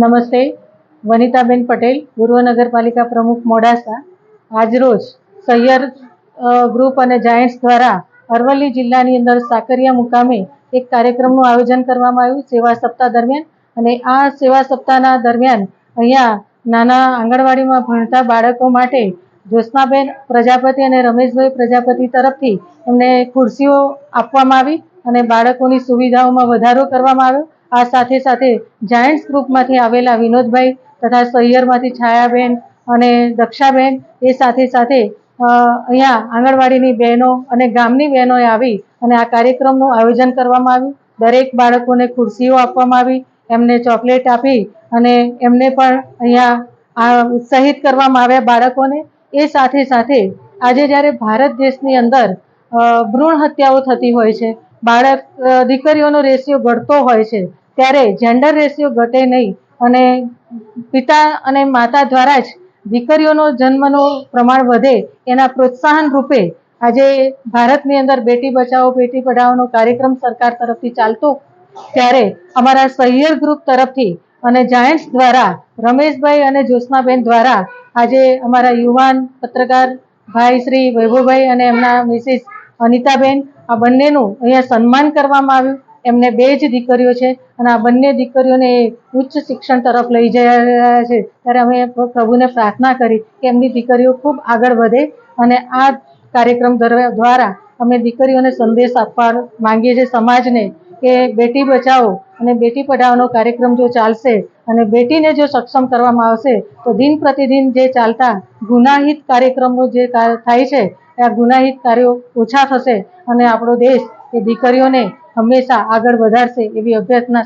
નમસ્તે. વનિતાબેન પટેલ પૂર્વ નગરપાલિકા પ્રમુખ મોડાસા. આજરોજ સૈયર ગ્રુપ અને જાયન્ટ્સ દ્વારા અરવલ્લી જિલ્લાની અંદર સાકરિયા મુકામે એક કાર્યક્રમનું આયોજન કરવામાં આવ્યું સેવા સપ્તાહ દરમિયાન. અને આ સેવા સપ્તાહના દરમિયાન અહીંયા નાના આંગણવાડીમાં ભણતા બાળકો માટે જ્યોત્સનાબેન પ્રજાપતિ અને રમેશભાઈ પ્રજાપતિ તરફથી એમને ખુરશીઓ આપવામાં આવી અને બાળકોની સુવિધાઓમાં વધારો કરવામાં આવ્યો. આ સાથે સાથે જાયન્ટ્સ ગ્રુપમાંથી આવેલા વિનોદભાઈ તથા સૈયરમાંથી છાયાબેન અને દક્ષાબેન એ સાથે સાથે અહીંયા આંગણવાડીની બહેનો અને ગામની બહેનોએ આવી અને આ કાર્યક્રમનું આયોજન કરવામાં આવ્યું. દરેક બાળકોને ખુરશીઓ આપવામાં આવી, એમને ચોકલેટ આપી અને એમને પણ અહીંયા ઉત્સાહિત કરવામાં આવ્યા બાળકોને. એ સાથે સાથે આજે જ્યારે ભારત દેશની અંદર ભ્રૂણ હત્યાઓ થતી હોય છે, બાળક દીકરીઓનો રેશિયો ઘટતો હોય છે ત્યારે જેન્ડર રેશિયો ઘટે નહીં. અને પિતા અને માતા દ્વારા જ દીકરીઓનો જન્મનું પ્રમાણ વધે એના પ્રોત્સાહન રૂપે આજે ભારતની અંદર બેટી બચાવો, બેટી પઢાઓનો કાર્યક્રમ સરકાર તરફથી ચાલતો. ત્યારે અમારા સહિયર ગ્રુપ તરફથી અને જાયન્ટ્સ દ્વારા, રમેશભાઈ અને જ્યોત્સનાબેન દ્વારા આજે અમારા યુવાન પત્રકાર ભાઈ શ્રી વૈભવભાઈ અને એમના મિસિસ અનિતાબેન આ બંનેનું અહીંયા સન્માન કરવામાં આવ્યું. એમને બે જ દીકરીઓ છે અને આ બંને દીકરીઓને ઉચ્ચ શિક્ષણ તરફ લઈ જઈ રહ્યા છે. ત્યારે અમે પ્રભુને પ્રાર્થના કરી કે એમની દીકરીઓ ખૂબ આગળ વધે અને આ કાર્યક્રમ દ્વારા અમે દીકરીઓને સંદેશ આપવા માંગીએ છીએ સમાજને કે બેટી બચાવો અને બેટી પઢાઓનો કાર્યક્રમ જો ચાલશે અને બેટીને જો સક્ષમ કરવામાં આવશે, તો દિન પ્રતિદિન જે ચાલતા ગુનાહિત કાર્યક્રમો જે થાય છે, આ ગુનાહિત કાર્યો ઓછા થશે અને આપણો દેશ એ દીકરીઓને હંમેશા આગળ વધારશે એવી અભ્યર્થના